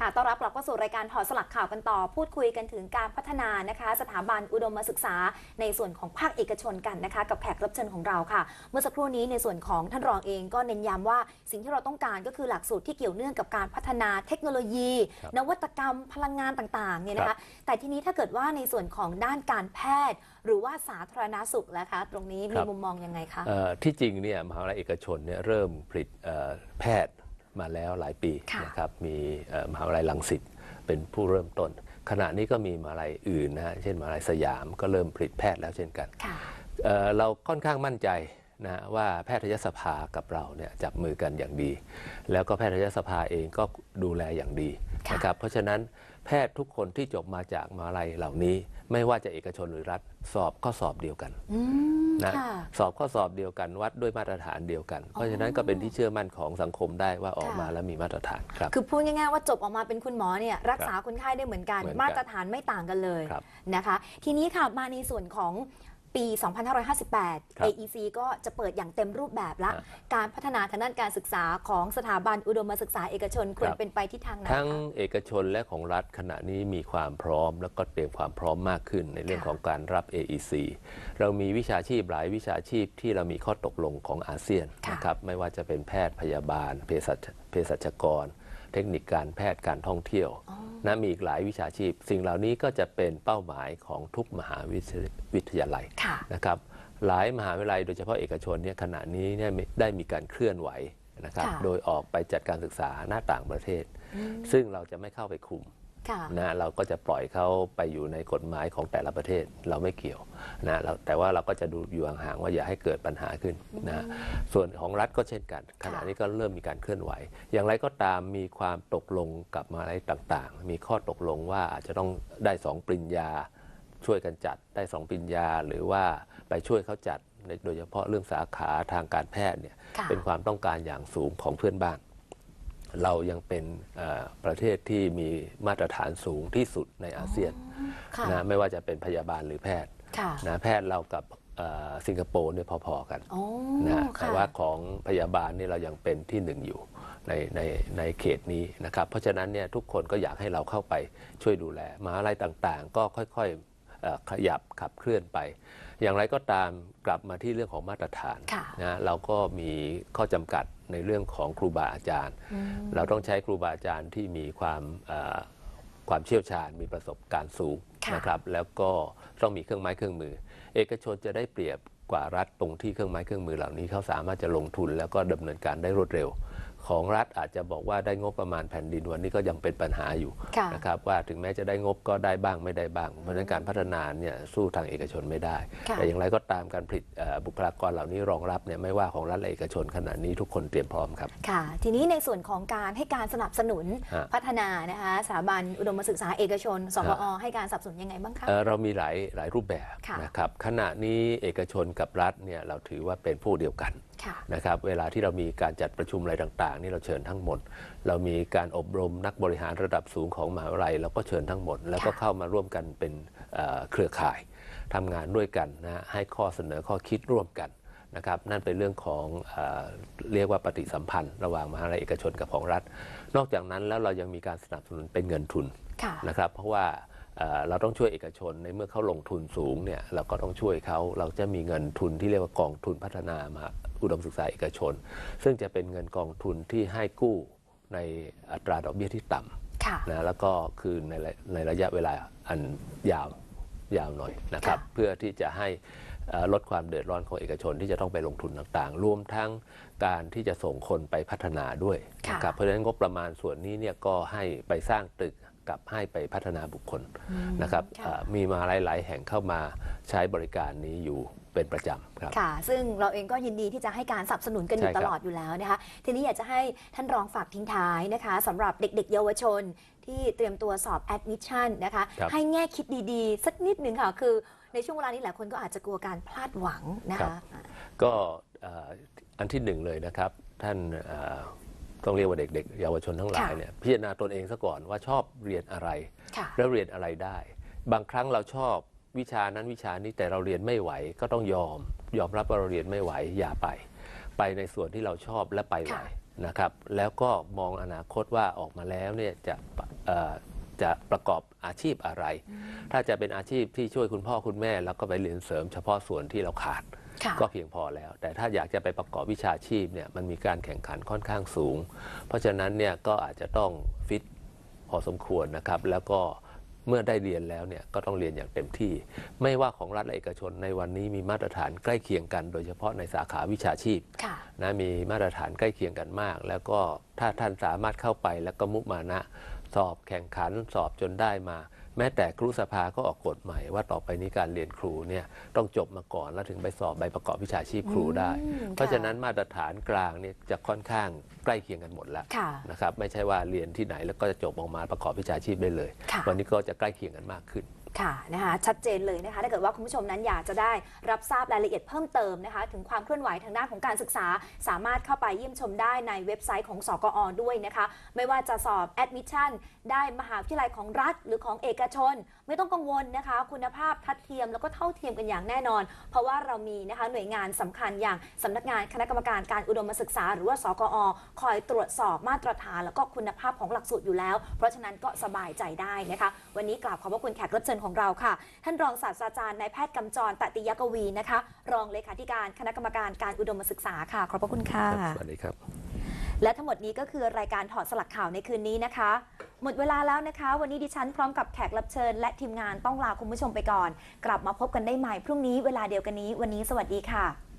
ค่ะ ต้อนรับกลับเข้าสู่รายการถอดสลักข่าวกันต่อ พูดคุยกันถึงการพัฒนานะคะ สถาบันอุดมศึกษาในส่วนของภาคเอกชนกันนะคะ กับแขกรับเชิญของเราค่ะ เมื่อสักครู่นี้ในส่วนของท่านรองเองก็เน้นย้ำว่าสิ่งที่เราต้องการก็คือหลักสูตรที่เกี่ยวเนื่องกับการพัฒนาเทคโนโลยีครับนวัตกรรมพลังงานต่างๆเนี่ยนะครัคะบแต่ทีนี้ถ้าเกิดว่าในส่วนของด้านการแพทย์ หรือว่าสาธารณสุขนะคะ ตรงนี้คมีรับมุมมองยังไงคะเอ่อที่จริงเนี่ยมหาวิทยาลัยเอกชนเนี่ยเริ่มผลิตเอ่อแพทย์ มาแล้วหลายปีค่ะนะครับมีเอ่อมหาวิทยาลัยลังสิตเป็นผู้เริ่มต้น ขณะนี้ก็มีมหาวิทยาลัยอื่นนะฮะเช่นมหาวิทยาลัยสยามก็เริ่มผลิตแพทย์แล้วเช่นกันค่ะเอ่อเราค่อนข้างมั่นใจนะว่าแพทยสภากับเราเนี่ยจับมือกันอย่างดี แล้วก็แพทยสภาเองก็ดูแลอย่างดีค่ะนะครับเพราะฉะนั้นแพทย์ทุกคนที่จบมาจากมหาลัยเหล่านี้ ไม่ว่าจะเอกชนหรือรัฐสอบข้อสอบเดียวกันอืม นะค่ะสอบข้อสอบเดียวกันวัดด้วยมาตรฐานเดียวกัน เพราะฉะนั้นก็เป็นที่เชื่อมั่นของสังคมได้ว่าออกค่ะมาแล้วมีมาตรฐานครับคือพูดง่ายๆว่าจบออกมาเป็นคุณหมอเนี่ยรักษาคนไข้ได้เหมือนกันเหมือนกันมาตรฐานไม่ต่างกันเลยครับนะคะ ทีนี้ค่ะมาในส่วนของ ปี 2558ครับ AEC ก็จะเปิดอย่างเต็มรูปแบบละฮะการพัฒนาทางด้านการศึกษาของสถาบันอุดมศึกษาเอกชนควรครับเป็นไปที่ทางไหนทั้งคะเอกชนและของรัฐขณะนี้มีความพร้อม แล้วก็เตรียมความพร้อมมากขึ้นในเรื่องค่ะของการรับ AEC เรามีวิชาชีพหลายวิชาชีพที่เรามีข้อตกลงของอาเซียนค่ะนะครับไม่ว่าจะเป็นแพทย์พยาบาลเภสัชเภสัชกร เทคนิคการแพทย์การท่องเที่ยวอ๋อ นะมีอีกหลายวิชาชีพ สิ่งเหล่านี้ก็จะเป็นเป้าหมายของทุกมหาวิทยวิทยาลัยค่ะนะครับหลายมหาวิทยาลัยโดยเฉพาะเอกชนเนี่ยขณะนี้เนี่ยได้มีการเคลื่อนไหวนะครับค่ะโดยออกไปจัดการศึกษาหน้าต่างประเทศอืมซึ่งเราจะไม่เข้าไปคุม ค่ะนะเราก็จะปล่อยเขาไปอยู่ในกฎหมายของแต่ละประเทศเราไม่เกี่ยวนะเราแต่ว่าเราก็จะดูอยู่ห่างๆว่าอย่าให้เกิดปัญหาขึ้นนะส่วนของรัฐก็เช่นกัน ขณะนี้ก็เริ่มมีการเคลื่อนไหว อย่างไรก็ตามมีความตกลงกับมหาอะไรต่างๆ มีข้อตกลงว่าอาจจะต้องได้สองปริญญา ช่วยกันจัดได้สองปริญญา หรือว่าไปช่วยเขาจัดในโดยเฉพาะเรื่องสาขาทางการแพทย์เนี่ยค่ะเป็นความต้องการอย่างสูงของเพื่อนบ้าน เรายังเป็นเอ่อประเทศที่มีมาตรฐานสูงที่สุดในอาเซียนค่ะนะไม่ว่าจะเป็นพยาบาลหรือแพทย์ค่ะนะแพทย์เรากับเอ่อสิงคโปร์เนี่ยพอๆกันโอ้นะแต่ค่ะว่าของพยาบาลนี่เรายังเป็นที่หนึ่งอยู่ในในในเขตนี้นะครับ เพราะฉะนั้นเนี่ยทุกคนก็อยากให้เราเข้าไปช่วยดูแลมหาลัยต่างๆ ก็ค่อยๆเอ่อ ขยับขับเคลื่อนไป อย่างไรก็ตามกลับมาที่เรื่องของมาตรฐานค่ะนะเราก็มีข้อจำกัดในเรื่องของครูบาอาจารย์อืมเราต้องใช้ครูบาอาจารย์ที่มีความเอ่อความเชี่ยวชาญมีประสบการณ์สูงค่ะนะครับแล้วก็ต้องมีเครื่องไม้เครื่องมือ เอกชนจะได้เปรียบกว่ารัฐตรงที่เครื่องไม้เครื่องมือเหล่านี้เขาสามารถจะลงทุนแล้วก็ดำเนินการได้รวดเร็ว ของรัฐอาจจะบอกว่าได้งบประมาณแผ่นดินวันนี้ก็ยังเป็นปัญหาอยู่ค่ะนะครับว่าถึงแม้จะได้งบก็ได้บ้างไม่ได้บ้าง เพราะฉะนั้นการพัฒนาเนี่ยสู้ทางเอกชนไม่ได้ค่ะแต่อย่างไรก็ตามการผลิตเอ่อบุคลากรเหล่านี้รองรับเนี่ยไม่ว่าของรัฐและเอกชนขณะนี้ทุกคนเตรียมพร้อมครับค่ะ ทีนี้ในส่วนของการให้การสนับสนุนฮะพัฒนานะคะสถาบันอุดมศึกษาเอกชนสวอให้การสนับสนุนยังไงบ้างคะเอ่อเรามีหลายหลายรูปแบบค่ะนะครับขณะนี้เอกชนกับรัฐเนี่ยเราถือว่าเป็นผู้เดียวกันค่ะ นะครับเวลาที่เรามีการจัดประชุมอะไรต่างๆ นี่เราเชิญทั้งหมด เรามีการอบรมนักบริหารระดับสูงของมหาวิทยาลัยเราก็เชิญทั้งหมด แล้วก็ค่ะเข้ามาร่วมกันเป็นเอ่อเครือข่ายทำงานด้วยกันนะให้ข้อเสนอข้อคิดร่วมกันนะครับนั่นเป็นเรื่องของเออเรียกว่าปฏิสัมพันธ์ ระหว่างมหาวิทยาลัยเอกชนกับของรัฐ นอกจากนั้นแล้วเรายังมีการสนับสนุนเป็นเงินทุนค่ะนะครับเพราะว่าเอ่อเราต้องช่วยเอกชนในเมื่อเขาลงทุนสูงเนี่ยเราก็ต้องช่วยเขาเราจะมีเงินทุนที่เรียกว่ากองทุนพัฒนามา อุดมศึกษาเอกชน ซึ่งจะเป็นเงินกองทุนที่ให้กู้ในอัตราดอกเบี้ยที่ต่ค่ะำนะแล้วก็คือในระในระยะเวลาอันยาวยาวหน่อยนะครับค่ะเพื่อที่จะให้เอ่อลดความเดือดร้อนของเอกชนที่จะต้องไปลงทุนต่างๆ รวมทั้งการที่จะส่งคนไปพัฒนาด้วยค่ะนะครับเพราะฉะนั้นงบประมาณส่วนนี้เนี่ยก็ให้ไปสร้างตึก กับให้ไปพัฒนาบุคคลนะครับค่ะเอ่อมีมาหลาย ๆ แห่งเข้ามาใช้บริการนี้อยู่เป็นประจำครับค่ะ ซึ่งเราเองก็ยินดีที่จะให้การสนับสนุนกันอยู่ใช่คตรับลอดอยู่แล้วนะคะ ทีนี้อยากจะให้ท่านรองฝากทิ้งท้ายนะคะสำหรับเด็ก ๆ เยาวชนที่เตรียมตัวสอบ admission นะคะครับให้แง่คิดดีๆ สักนิดหนึ่งค่ะ คือในช่วงเวลานี้หลายคนก็อาจจะกลัวการพลาดหวังนะครัคะบก็เอ่ออันที่หนึ่งเลยนะครับ ท่านเอ่อ ต้องเรียกว่าเด็กๆ เยาวชนทั้งหลายค่ะเนี่ยพิจารณาตนเองซะก่อนว่าชอบเรียนอะไรค่ะแล้วเรียนอะไรได้ บางครั้งเราชอบวิชานั้นวิชานี้แต่เราเรียนไม่ไหวก็ต้องยอม ยอมรับว่าเราเรียนไม่ไหวอย่าไป ไปในส่วนที่เราชอบและไปไหวค่ะนะครับแล้วก็มองอนาคตว่าออกมาแล้วเนี่ยจะเอ่อจะประกอบอาชีพอะไร ถ้าจะเป็นอาชีพที่ช่วยคุณพ่อคุณแม่ แล้วก็ไปเรียนเสริมเฉพาะส่วนที่เราขาดค่ะ ก็เพียงพอแล้ว แต่ถ้าอยากจะไปประกอบวิชาชีพเนี่ยมันมีการแข่งขันค่อนข้างสูง เพราะฉะนั้นเนี่ยก็อาจจะต้องฟิตพอสมควรนะครับแล้วก็เมื่อได้เรียนแล้วเนี่ยก็ต้องเรียนอย่างเต็มที่ ไม่ว่าของรัฐและเอกชนในวันนี้มีมาตรฐานใกล้เคียงกัน โดยเฉพาะในสาขาวิชาชีพค่ะนะมีมาตรฐานใกล้เคียงกันมาก แล้วก็ถ้าท่านสามารถเข้าไปแล้วก็มุมานะ สอบแข่งขันสอบจนได้มา แม้แต่ครูสภาก็ออกกฎใหม่ว่าต่อไปนี้การเรียนครูเนี่ยต้องจบมาก่อนแล้วถึงไปสอบใบประกอบวิชาชีพครูได้อืมเพราะค่ะฉะนั้นมาตรฐานกลางเนี่ยจะค่อนข้างใกล้เคียงกันหมดแล้วค่ะนะครับไม่ใช่ว่าเรียนที่ไหนแล้วก็จะจบออกมาประกอบวิชาชีพได้เลยค่ะวันนี้ก็จะใกล้เคียงกันมากขึ้น ค่ะนะคะชัดเจนเลยนะคะถ้าเกิดว่าคุณผู้ชมนั้นอยากจะได้รับทราบรายละเอียดเพิ่มเติมนะคะ ถึงความเคลื่อนไหวทางด้านของการศึกษา สามารถเข้าไปเยี่ยมชมได้ในเว็บไซต์ของสกอด้วยนะคะ ไม่ว่าจะสอบแอดมิชชั่นได้มหาวิทยาลัยของรัฐหรือของเอกชน ไม่ต้องกังวลนะคะ คุณภาพทัดเทียมแล้วก็เท่าเทียมกันอย่างแน่นอน เพราะว่าเรามีนะคะหน่วยงานสำคัญอย่างสำนักงานคณะกรรมการการอุดมศึกษา หรือว่าสกอคอยตรวจสอบมาตรฐาน แล้วก็คุณภาพของหลักสูตรอยู่แล้ว เพราะฉะนั้นก็สบายใจได้นะคะวันนี้กราบขอบพระคุณแขกรับเชิญของเราค่ะ ท่านรองศาสตราจารย์นายแพทย์กำจรตติยกวีนะคะ รองเลขาธิการคณะกรรมการการอุดมศึกษาค่ะ ขอบพระคุณค่ะสวัสดีครับ และทั้งหมดนี้ก็คือรายการถอดสลักข่าวในคืนนี้นะคะ หมดเวลาแล้วนะคะ วันนี้ดิฉันพร้อมกับแขกรับเชิญ และทีมงานต้องลาคุณผู้ชมไปก่อน กลับมาพบกันได้ใหม่พรุ่งนี้เวลาเดียวกันนี้ วันนี้สวัสดีค่ะ